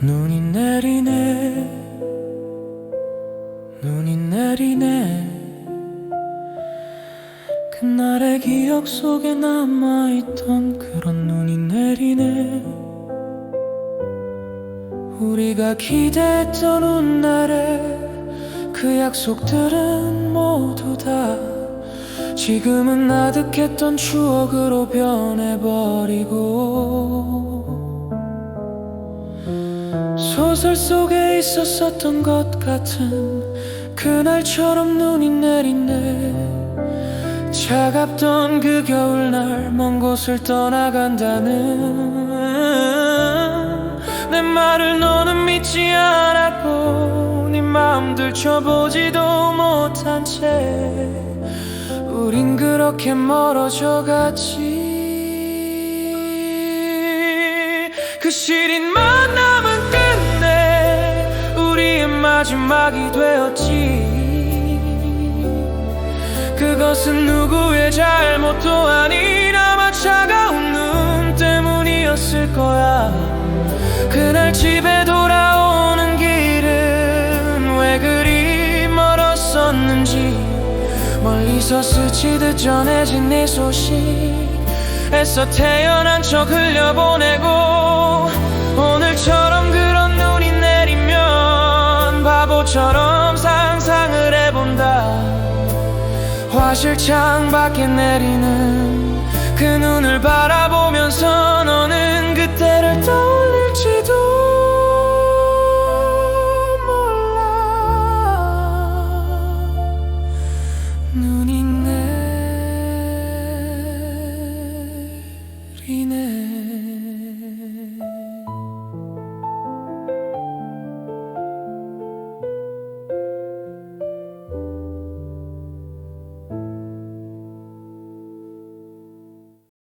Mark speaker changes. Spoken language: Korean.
Speaker 1: 눈이 내리네. 눈이 내리네. 그날의 기억 속에 남아있던 그런 눈이 내리네. 우리가 기대했던 훗날에 그 약속들은 모두 다 지금은 아득했던 추억으로 변해버리고 소설 속에 있었었던 것 같은 그날처럼 눈이 내리네 차갑던 그 겨울날 먼 곳을 떠나간다는 내 말을 너는 믿지 않았고 네 마음 들춰보지도 못한 채 우린 그렇게 멀어져 갔지. 그 시린 우리의 마지막이 되었지. 그것은 누구의 잘못도 아닌 아마 차가운 눈 때문이었을 거야. 그날 집에 돌아오는 길은 왜 그리 멀었었는지. 멀리서 스치듯 전해진 네 소식에서 태어난 척 흘려보내고 오늘처럼 화실창 밖에 내리는